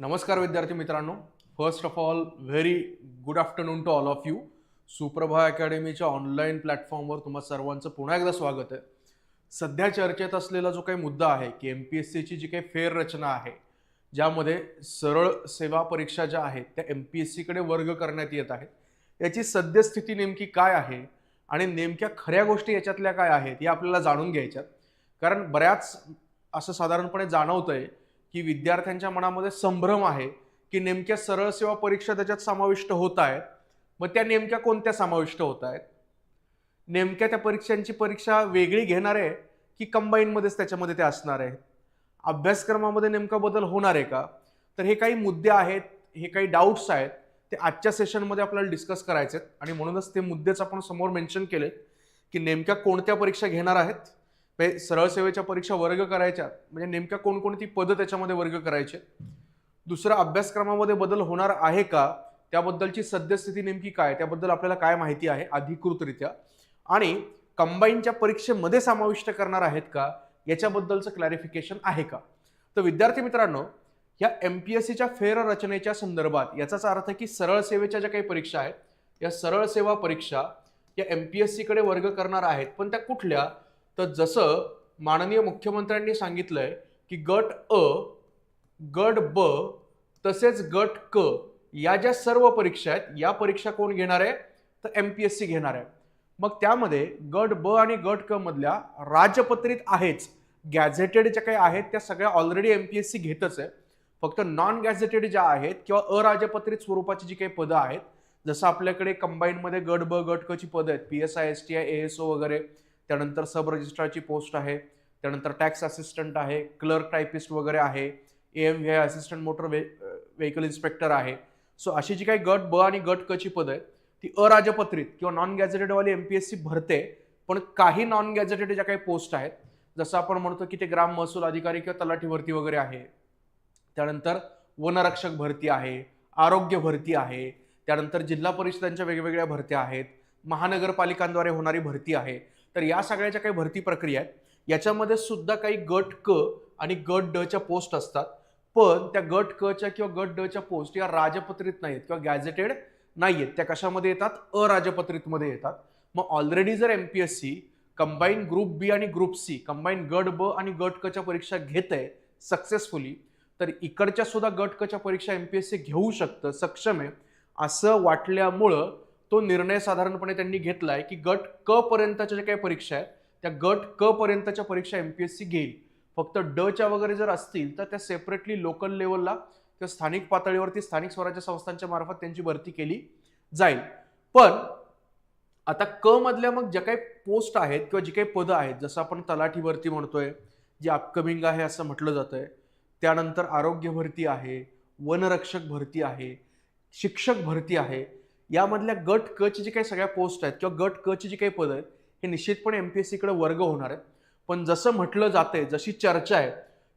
नमस्कार विद्यार्थी मित्रांनो. First of all very good afternoon to all of you Suprabha अकॅडमीच्या online प्लॅटफॉर्मवर तुम्हा सर्वांचं पुन्हा एकदा स्वागत आहे. सध्या चर्चेत असलेला जो काही मुद्दा आहे की एम पी एस सीची जी काही फेररचना आहे ज्यामध्ये सरळ सेवा परीक्षा ज्या आहेत त्या एम पी एस सीकडे वर्ग करण्यात येत आहेत. याची सद्यस्थिती नेमकी काय आहे आणि नेमक्या खऱ्या गोष्टी याच्यातल्या काय आहेत या आपल्याला जाणून घ्यायच्यात. कारण बऱ्याच असं साधारणपणे जाणवतं आहे की विद्यार्थ्यांच्या मनामध्ये संभ्रम आहे की नेमक्या सरळ सेवा परीक्षा त्याच्यात समाविष्ट होत आहेत मग त्या नेमक्या कोणत्या समाविष्ट होत आहेत? नेमक्या त्या परीक्षांची परीक्षा वेगळी घेणार आहे की कंबाईनमध्येच त्याच्यामध्ये ते असणार आहे? अभ्यासक्रमामध्ये नेमका बदल होणार आहे का? तर हे काही मुद्दे आहेत हे काही डाऊट्स आहेत ते आजच्या सेशनमध्ये आपल्याला डिस्कस करायचे आहेत आणि म्हणूनच ते मुद्देच आपण समोर मेन्शन केलेत की नेमक्या कोणत्या परीक्षा घेणार आहेत? सरळ सेवेच्या परीक्षा वर्ग करायच्या म्हणजे नेमक्या कोणकोणती पदं त्याच्यामध्ये वर्ग करायचे? दुसरा अभ्यासक्रमामध्ये बदल होणार आहे का? त्याबद्दलची सद्यस्थिती नेमकी काय? त्याबद्दल आपल्याला काय माहिती आहे? अधिकृतरित्या. आणि कंबाईनच्या परीक्षेमध्ये समाविष्ट करणार आहेत का? याच्याबद्दलचं क्लॅरिफिकेशन आहे का? तर विद्यार्थी मित्रांनो या एम पी एस सीच्या फेररचनेच्या संदर्भात याचाच अर्थ की सरळ सेवेच्या ज्या काही परीक्षा आहेत या सरळ सेवा परीक्षा या एम पी एस सीकडे वर्ग करणार आहेत पण त्या कुठल्या? तर जसं माननीय मुख्यमंत्र्यांनी सांगितलं आहे की गट अ गट ब तसेच गट क या ज्या सर्व परीक्षा आहेत या परीक्षा कोण घेणार आहे? तर एम पी एस सी घेणार आहे. मग त्यामध्ये गट ब आणि गट क मधल्या राजपत्रित आहेच गॅझेटेड ज्या काही आहेत त्या सगळ्या already M P S C घेतच आहे. फक्त नॉन गॅझेटेड ज्या आहेत किंवा अराजपत्रित स्वरूपाची जी काही पदं आहेत जसं आपल्याकडे कंबाईनमध्ये गट ब गट कची पदं आहेत P S I S T I A S O वगैरे त्यानंतर सब रजिस्ट्रारची पोस्ट आहे. त्यानंतर टॅक्स असिस्टंट आहे. क्लर्क टायपिस्ट वगैरे आहे. A M V I assistant motor way vehicle inspector आहे. सो अशी जी काही गट ब आणि गट कची पदं आहेत ती अराजपत्रित किंवा नॉन गॅझेटेडवाली एम पी एस सी भरते पण काही नॉन गॅझेटेड ज्या काही पोस्ट आहेत जसं आपण म्हणतो की ते ग्राम महसूल अधिकारी किंवा तलाठी भरती वगैरे आहे. त्यानंतर वनरक्षक भरती आहे आरोग्य भरती आहे त्यानंतर जिल्हा परिषदांच्या वेगवेगळ्या भरत्या आहेत महानगरपालिकांद्वारे होणारी भरती आहे. तर या सगळ्याच्या काही भरती प्रक्रिया आहेत. याच्यामध्ये सुद्धा काही गट क आणि गट ड च्या पोस्ट असतात. पण त्या गट क च्या किंवा गट ड च्या पोस्ट या राजपत्रित नाहीत किंवा गॅझेटेड नाही आहेत त्या कशामध्ये येतात? अराजपत्रितमध्ये येतात. मग ऑलरेडी जर M P S C combine group B आणि ग्रुप सी कंबाईन गट ब आणि गट क च्या परीक्षा घेत आहे सक्सेसफुली तर इकडच्या सुद्धा गट क च्या परीक्षा एम पी एस सी घेऊ शकतं सक्षम आहे. असं वाटल्यामुळं तो निर्णय साधारणपणे त्यांनी घेतलाय की गट क पर्यंतच्या ज्या काही परीक्षा आहेत त्या गट क पर्यंतच्या परीक्षा एम पी एस सी घेईल. फक्त डच्या वगैरे जर असतील तर त्या सेपरेटली लोकल लेवलला किंवा स्थानिक पातळीवरती स्थानिक स्वराज्य संस्थांच्या मार्फत त्यांची भरती केली जाईल. पण आता क मधल्या मग ज्या काही पोस्ट आहेत किंवा जी काही पदं आहेत जसं आपण तलाठी भरती म्हणतोय जी अपकमिंग आहे असं म्हटलं जातंय त्यानंतर आरोग्य भरती आहे वनरक्षक भरती आहे शिक्षक भरती आहे यामधल्या गट क ची जी काही सगळ्या पोस्ट आहेत किंवा गट क ची जी काही पदं आहेत हे निश्चितपणे एम पी एस सीकडे वर्ग होणार आहेत. पण जसं म्हटलं जातंय जशी चर्चा आहे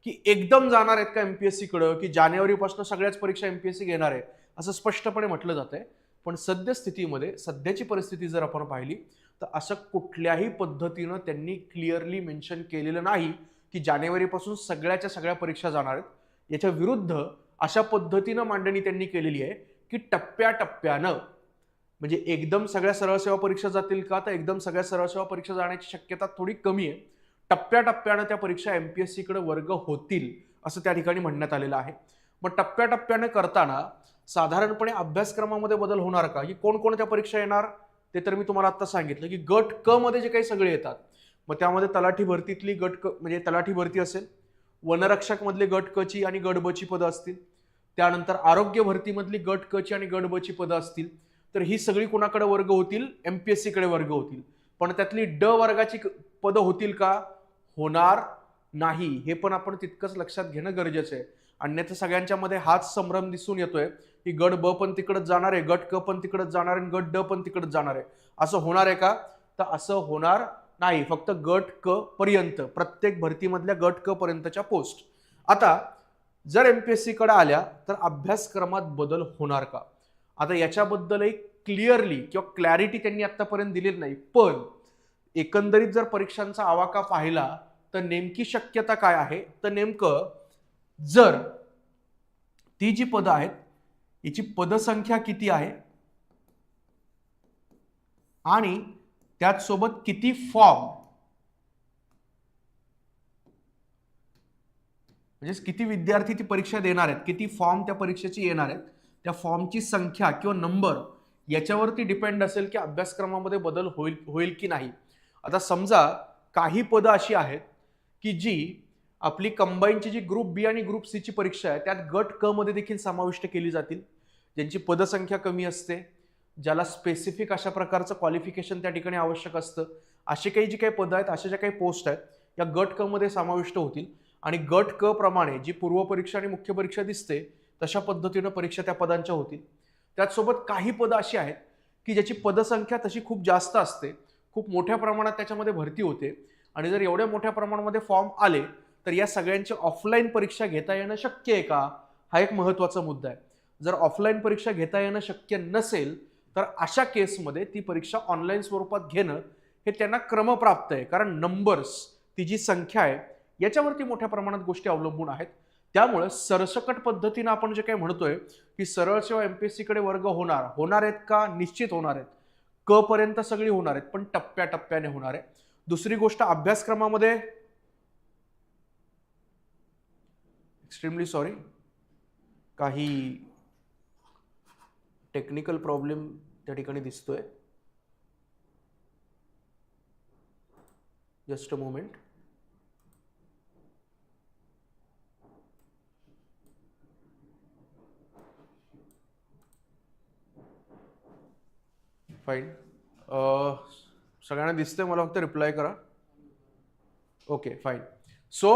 की एकदम जाणार आहेत का एम पी एस सीकडं की जानेवारीपासून सगळ्याच परीक्षा एम पी एस सी घेणार आहे असं स्पष्टपणे म्हटलं जातंय. पण सद्यस्थितीमध्ये सध्याची परिस्थिती जर आपण पाहिली तर असं कुठल्याही पद्धतीनं त्यांनी क्लिअरली मेन्शन केलेलं नाही की जानेवारीपासून सगळ्याच्या सगळ्या परीक्षा जाणार आहेत. याच्या विरुद्ध अशा पद्धतीनं मांडणी त्यांनी केलेली आहे की टप्प्याटप्प्यानं म्हणजे एकदम सगळ्या सरळसेवा परीक्षा जातील का? तर एकदम सगळ्या सरळसेवा परीक्षा जाण्याची शक्यता थोडी कमी आहे. टप्प्याटप्प्यानं त्या परीक्षा एम पी एस सीकडे वर्ग होतील असं त्या ठिकाणी म्हणण्यात आलेलं आहे. मग टप्प्याटप्प्यानं करताना साधारणपणे अभ्यासक्रमामध्ये बदल होणार का? की कोणकोणत्या परीक्षा येणार? ते तर मी तुम्हाला आत्ता सांगितलं की गट क मध्ये जे काही सगळे येतात मग त्यामध्ये तलाठी भरतीतली गट क म्हणजे तलाठी भरती असेल वनरक्षक मधले गट क ची आणि गट ब ची पदं असतील. त्यानंतर आरोग्य भरतीमधली गट क ची आणि गट ब ची पदं असतील. तर ही सगळी कुणाकडे वर्ग होतील? एम पी एस सीकडे वर्ग होतील. पण त्यातली ड वर्गाची क- पदं होतील का? होणार नाही. हे पण आपण तितकंच लक्षात घेणं गरजेचं आहे. अन्यथा सगळ्यांच्या मध्ये हाच संभ्रम दिसून येतोय की गट ब पण तिकडच जाणार आहे गट क पण तिकडच जाणार आहे आणि गट ड पण तिकडच जाणार आहे. असं होणार आहे का? तर असं होणार नाही. फक्त गट क पर्यंत प्रत्येक भरतीमधल्या गट क पर्यंतच्या पोस्ट आता जर एम पी एस सीकडे आल्या तर अभ्यासक्रमात बदल होणार का? आता याच्याबद्दलही क्लिअरली किंवा क्लॅरिटी त्यांनी आत्तापर्यंत दिलेली नाही. पण एकंदरीत जर परीक्षांचा आवाका पाहिला तर नेमकी शक्यता काय आहे? तर नेमकं जर ती जी पदं आहेत याची पदसंख्या किती आहे? आणि त्याचसोबत किती फॉर्म? म्हणजेच किती विद्यार्थी ती परीक्षा देणार आहेत? किती फॉर्म त्या परीक्षेची येणार आहेत? त्या फॉर्मची संख्या किंवा नंबर याच्यावरती डिपेंड असेल की अभ्यासक्रमामध्ये बदल होईल होईल की नाही. आता समजा काही पदं अशी आहेत की जी आपली कंबाईनची जी ग्रुप बी आणि ग्रुप सीची परीक्षा आहे त्यात गट क मध्ये देखील समाविष्ट केली जातील. ज्यांची पदसंख्या कमी असते ज्याला स्पेसिफिक अशा प्रकारचं क्वालिफिकेशन त्या ठिकाणी आवश्यक असतं. असे काही जी काही पदं आहेत अशा ज्या काही पोस्ट आहेत या गट क मध्ये समाविष्ट होतील. आणि गट क प्रमाणे जी पूर्वपरीक्षा आणि मुख्य परीक्षा दिसते तशा पद्धतीनं परीक्षा त्या पदांच्या होतील. त्याचसोबत काही पदं अशी आहेत की ज्याची पदसंख्या तशी खूप जास्त असते खूप मोठ्या प्रमाणात त्याच्यामध्ये भरती होते आणि जर एवढ्या मोठ्या प्रमाणामध्ये फॉर्म आले तर या सगळ्यांची ऑफलाईन परीक्षा घेता येणं शक्य आहे का? हा एक महत्त्वाचा मुद्दा आहे. जर ऑफलाईन परीक्षा घेता येणं शक्य नसेल तर अशा केसमध्ये ती परीक्षा ऑनलाईन स्वरूपात घेणं हे त्यांना क्रमप्राप्त आहे. कारण नंबर्स ती जी संख्या आहे याच्यावरती मोठ्या प्रमाणात गोष्टी अवलंबून आहेत. त्यामुळे सरसकट पद्धतीनं आपण जे काही म्हणतोय की सरळ सेवा एम एमपीएससी कडे वर्ग होणार होणार आहेत का? निश्चित होणार आहेत. क पर्यंत सगळी होणार आहेत पण टप्प्याटप्प्याने होणार आहे. दुसरी गोष्ट अभ्यासक्रमामध्ये एक्स्ट्रीमली सॉरी काही टेक्निकल प्रॉब्लेम त्या ठिकाणी दिसतोय. Just a moment fine uh, सगळ्यांना दिसतंय मला फक्त रिप्लाय करा. ओके फाईन सो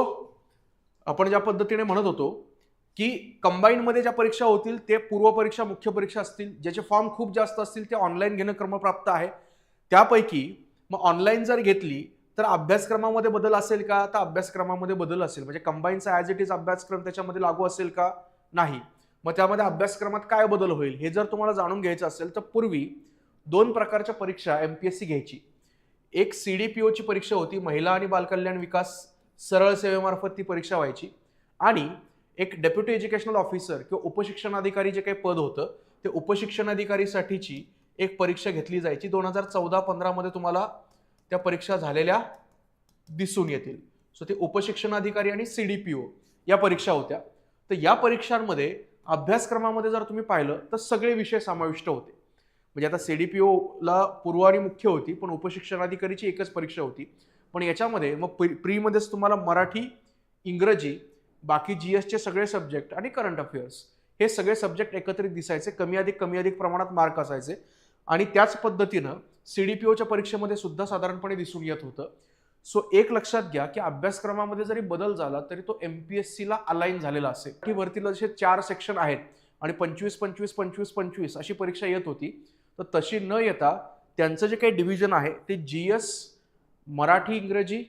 आपण ज्या पद्धतीने म्हणत होतो की कंबाईनमध्ये ज्या परीक्षा होतील ते पूर्वपरीक्षा मुख्य परीक्षा असतील ज्याचे फॉर्म खूप जास्त असतील ते ऑनलाईन घेणं क्रमप्राप्त आहे. त्यापैकी मग ऑनलाईन जर घेतली तर अभ्यासक्रमामध्ये बदल असेल का? तर अभ्यासक्रमामध्ये बदल असेल. म्हणजे कंबाईनचा ॲज इट इज अभ्यासक्रम त्याच्यामध्ये लागू असेल का? नाही. मग त्यामध्ये अभ्यासक्रमात काय बदल होईल हे जर तुम्हाला जाणून घ्यायचं असेल तर पूर्वी दोन प्रकारच्या परीक्षा एम पी एस सी घ्यायची. एक सी डी पी ओची परीक्षा होती महिला आणि बालकल्याण विकास सरळ सेवेमार्फत ती परीक्षा व्हायची. आणि एक डेप्युटी एज्युकेशनल ऑफिसर किंवा उपशिक्षणाधिकारी जे काही पद होतं ते उपशिक्षणाधिकारीसाठीची एक परीक्षा घेतली जायची. दोन हजार चौदा पंधरामध्ये तुम्हाला त्या परीक्षा झालेल्या दिसून येतील. सो ते उपशिक्षणाधिकारी आणि सी डी पी ओ या परीक्षा होत्या. तर या परीक्षांमध्ये अभ्यासक्रमामध्ये जर तुम्ही पाहिलं तर सगळे विषय समाविष्ट होते. म्हणजे आता सी डी पी ओला पूर्व आणि मुख्य होती पण उपशिक्षणाधिकारीची एकच परीक्षा होती. पण याच्यामध्ये मग प्री प्रीमध्येच तुम्हाला मराठी इंग्रजी बाकी जी एसचे सगळे सब्जेक्ट आणि करंट अफेअर्स हे सगळे सब्जेक्ट एकत्रित दिसायचे कमी अधिक कमी अधिक प्रमाणात मार्क असायचे. आणि त्याच पद्धतीनं सी डी पी ओच्या परीक्षेमध्ये सुद्धा साधारणपणे दिसून येत होतं. सो एक लक्षात घ्या की अभ्यासक्रमामध्ये जरी बदल झाला तरी तो एम पी एस सीला अलाईन झालेला असेल. की भरतीला जसे चार सेक्शन आहेत आणि पंचवीस पंचवीस पंचवीस पंचवीस अशी परीक्षा येत होती. तर तशी न येता त्यांचं जे काही डिव्हिजन आहे ते जी एस मराठी इंग्रजी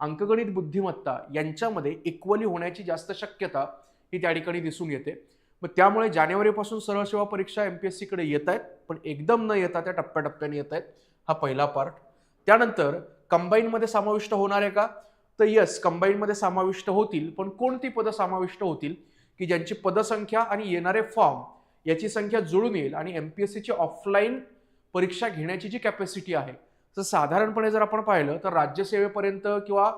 अंकगणित बुद्धिमत्ता यांच्यामध्ये इक्वली होण्याची जास्त शक्यता ही त्या ठिकाणी दिसून येते. मग त्यामुळे जानेवारीपासून सरळ सेवा परीक्षा एम पी एस सीकडे येत आहेत पण एकदम न येता त्या टप्प्याटप्प्याने येत आहेत हा पहिला पार्ट त्यानंतर कंबाईनमध्ये समाविष्ट होणार आहे का? तर यस कंबाईनमध्ये समाविष्ट होतील पण कोणती पदं समाविष्ट होतील? की ज्यांची पदसंख्या आणि येणारे फॉर्म याची संख्या जुळून येईल आणि एम पी एस सीची ऑफलाईन परीक्षा घेण्याची जी कॅपॅसिटी आहे तर साधारणपणे जर आपण पाहिलं तर राज्यसेवेपर्यंत किंवा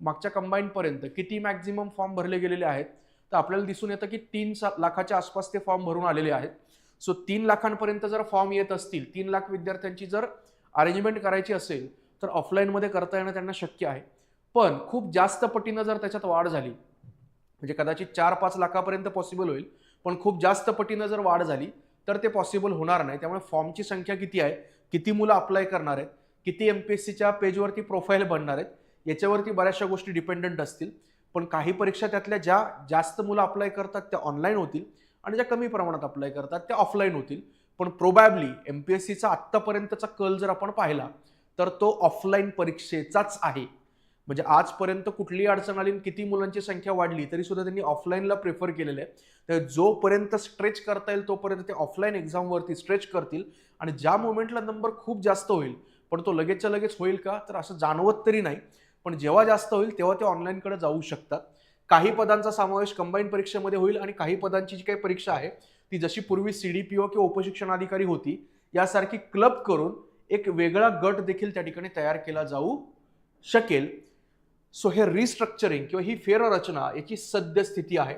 मागच्या कंबाईनपर्यंत किती मॅक्झिमम फॉर्म भरले गेलेले आहेत तर आपल्याला दिसून येतं की तीन लाखाच्या आसपास ते फॉर्म भरून आलेले आहेत. सो तीन लाखांपर्यंत जर फॉर्म येत असतील तीन लाख विद्यार्थ्यांची जर अरेंजमेंट करायची असेल तर ऑफलाईनमध्ये करता येणं त्यांना शक्य आहे. पण खूप जास्त पटीनं जर त्याच्यात वाढ झाली म्हणजे कदाचित चार पाच लाखापर्यंत पॉसिबल होईल पण खूप जास्त पटीनं जर वाढ झाली तर ते पॉसिबल होणार नाही. त्यामुळे फॉर्मची संख्या किती आहे किती मुलं अप्लाय करणार आहेत किती एम पी एस सीच्या पेजवरती प्रोफाईल बनणार आहेत याच्यावरती बऱ्याचशा गोष्टी डिपेंडंट असतील. पण काही परीक्षा त्यातल्या ज्या जास्त मुलं अप्लाय करतात त्या ऑनलाईन होतील आणि ज्या कमी प्रमाणात अप्लाय करतात त्या ऑफलाईन होतील. पण प्रोबॅबली एम पी एस सीचा आत्तापर्यंतचा कल जर आपण पाहिला तर तो ऑफलाईन परीक्षेचाच आहे. म्हणजे आजपर्यंत कुठलीही अडचण आली आणि किती मुलांची संख्या वाढली तरी सुद्धा त्यांनी ऑफलाईनला प्रेफर केलेलं आहे. तर जोपर्यंत स्ट्रेच करता येईल तोपर्यंत ते ऑफलाईन एक्झामवरती स्ट्रेच करतील आणि ज्या मोमेंटला नंबर खूप जास्त होईल पण तो लगेचच्या लगेच होईल का तर असं जाणवत तरी नाही. पण जेव्हा जास्त होईल तेव्हा ते ऑनलाईनकडे जाऊ शकतात. काही पदांचा समावेश कंबाईन परीक्षेमध्ये होईल आणि काही पदांची जी काही परीक्षा आहे ती जशी पूर्वी सी डी पी ओ किंवा उपशिक्षण अधिकारी होती यासारखी क्लब करून एक वेगळा गट देखील त्या ठिकाणी तयार केला जाऊ शकेल. सो हे रिस्ट्रक्चरिंग किंवा ही फेररचना याची सद्यस्थिती आहे.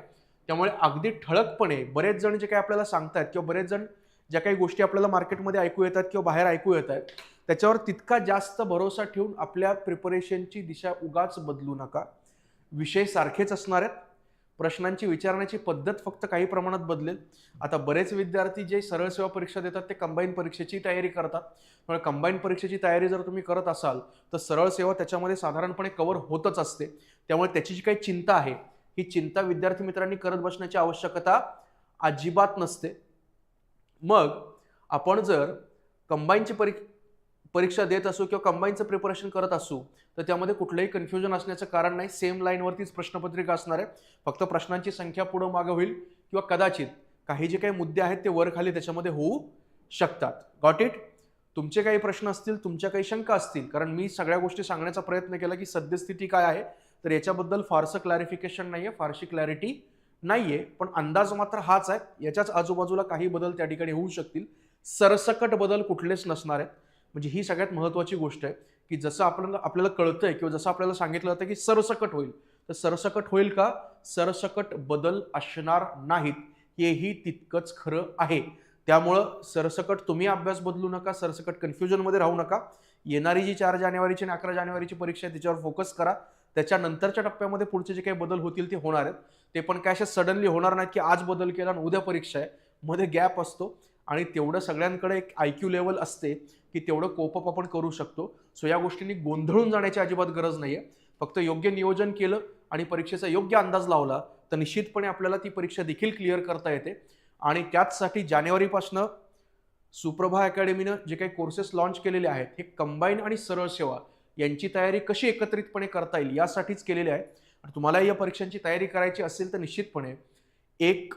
त्यामुळे अगदी ठळकपणे बरेच जण जे काही आपल्याला सांगतायत किंवा बरेच जण ज्या काही गोष्टी आपल्याला मार्केटमध्ये ऐकू येतात किंवा बाहेर ऐकू येत आहेत त्याच्यावर तितका जास्त भरोसा ठेवून आपल्या प्रिपरेशनची दिशा उगाच बदलू नका. विषय सारखेच असणार आहेत. प्रश्नांची विचारण्याची पद्धत फक्त काही प्रमाणात बदलेल. आता बरेच विद्यार्थी जे सरळ सेवा परीक्षा देतात ते कंबाईन परीक्षेची तयारी करतात. त्यामुळे कंबाईन परीक्षेची तयारी जर तुम्ही करत असाल तर सरळ सेवा त्याच्यामध्ये साधारणपणे कव्हर होतच असते. त्यामुळे त्याची जी काही चिंता आहे ही चिंता विद्यार्थी मित्रांनी करत बसण्याची आवश्यकता अजिबात नसते. मग आपण जर कंबाईनची परीक्षा परीक्षा देत असू किंवा कंबाईनचं प्रिपरेशन करत असू तर त्यामध्ये कुठलंही कन्फ्युजन असण्याचं कारण नाही. सेम लाईनवरतीच प्रश्नपत्रिका असणार आहे. फक्त प्रश्नांची संख्या पुढं मागं होईल किंवा कदाचित काही जे काही मुद्दे आहेत ते वर खाली त्याच्यामध्ये होऊ शकतात. गॉट इट तुमचे काही प्रश्न असतील तुमच्या काही शंका असतील कारण मी सगळ्या गोष्टी सांगण्याचा प्रयत्न केला की सद्यस्थिती काय आहे तर याच्याबद्दल फारसं क्लॅरिफिकेशन नाही आहे फारशी क्लॅरिटी नाही आहे पण अंदाज मात्र हाच आहे. याच्याच आजूबाजूला काही बदल त्या ठिकाणी होऊ शकतील. सरसकट बदल कुठलेच नसणार आहेत. म्हणजे ही सगळ्यात महत्त्वाची गोष्ट आहे की जसं आपल्याला आपल्याला कळतंय किंवा जसं आपल्याला सांगितलं जातं की सरसकट होईल. तर सरसकट होईल का? सरसकट बदल असणार नाहीत हेही तितकंच खरं आहे. त्यामुळं सरसकट तुम्ही अभ्यास बदलू नका सरसकट कन्फ्युजनमध्ये राहू नका. येणारी जी चार जानेवारीची आणि अकरा जानेवारीची परीक्षा आहे त्याच्यावर फोकस करा. त्याच्यानंतरच्या टप्प्यामध्ये पुढचे जे काही बदल होतील ते होणार आहेत. ते पण काय असे सडनली होणार नाहीत की आज बदल केला आणि उद्या परीक्षा आहे. मध्ये गॅप असतो. आणि तेवढं सगळ्यांकडे एक आय क्यू लेवल असते की तेवढं कोपअप आपण करू शकतो. सो या गोष्टींनी गोंधळून जाण्याची अजिबात गरज नाही आहे फक्त योग्य नियोजन केलं आणि परीक्षेचा योग्य अंदाज लावला तर निश्चितपणे आपल्याला ती परीक्षा देखील क्लिअर करता येते. आणि त्याचसाठी जानेवारीपासनं सुप्रभा अकॅडमीनं जे काही कोर्सेस लॉन्च केलेले आहेत हे कंबाईन आणि सरळ सेवा यांची तयारी कशी एकत्रितपणे करता येईल यासाठीच केलेले आहे. आणि तुम्हाला या परीक्षांची तयारी करायची असेल तर निश्चितपणे एक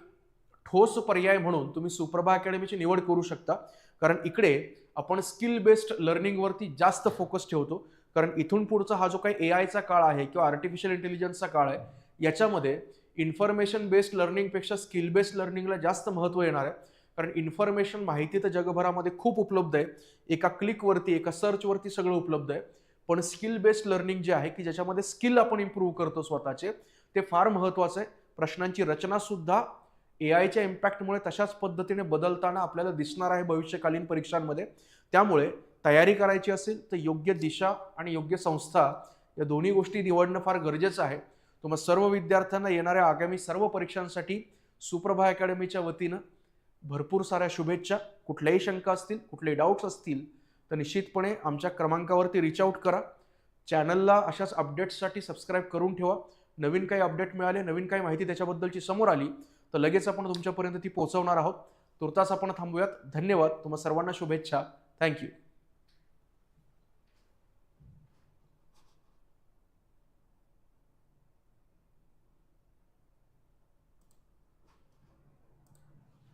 ठोस पर्याय म्हणून तुम्ही सुप्रभा अकॅडमीची निवड करू शकता. कारण इकडे आपण स्किल बेस्ड लर्निंगवरती जास्त फोकस ठेवतो. कारण इथून पुढचा हा जो काही ए आयचा काळ आहे किंवा आर्टिफिशियल इंटेलिजन्सचा काळ आहे याच्यामध्ये इन्फॉर्मेशन बेस्ड लर्निंगपेक्षा स्किल बेस्ड लर्निंगला जास्त महत्त्व येणार आहे. कारण इन्फॉर्मेशन माहिती तर जगभरामध्ये खूप उपलब्ध आहे. एका क्लिकवरती एका सर्चवरती सगळं उपलब्ध आहे. पण स्किल बेस्ड लर्निंग जे आहे की ज्याच्यामध्ये स्किल आपण इम्प्रूव्ह करतो स्वतःचे ते फार महत्त्वाचं आहे. प्रश्नांची रचनासुद्धा ए आयच्या इम्पॅक्टमुळे तशाच पद्धतीने बदलताना आपल्याला दिसणार आहे भविष्यकालीन परीक्षांमध्ये. त्यामुळे तयारी करायची असेल तर योग्य दिशा आणि योग्य संस्था या दोन्ही गोष्टी निवडणं फार गरजेचं आहे. तुम्हाला सर्व विद्यार्थ्यांना येणाऱ्या आगामी सर्व परीक्षांसाठी सुप्रभा अकॅडमीच्या वतीनं भरपूर साऱ्या शुभेच्छा. कुठल्याही शंका असतील कुठलेही डाऊट्स असतील तर निश्चितपणे आमच्या क्रमांकावरती रिच आऊट करा. चॅनलला अशाच अपडेट्ससाठी सबस्क्राईब करून ठेवा. नवीन काही अपडेट मिळाले नवीन काही माहिती त्याच्याबद्दलची समोर आली तर लगेच आपण तुमच्यापर्यंत ती पोहोचवणार आहोत. तुर्तास आपण थांबूयात. धन्यवाद. तुम्हा सर्वांना शुभेच्छा. थँक्यू.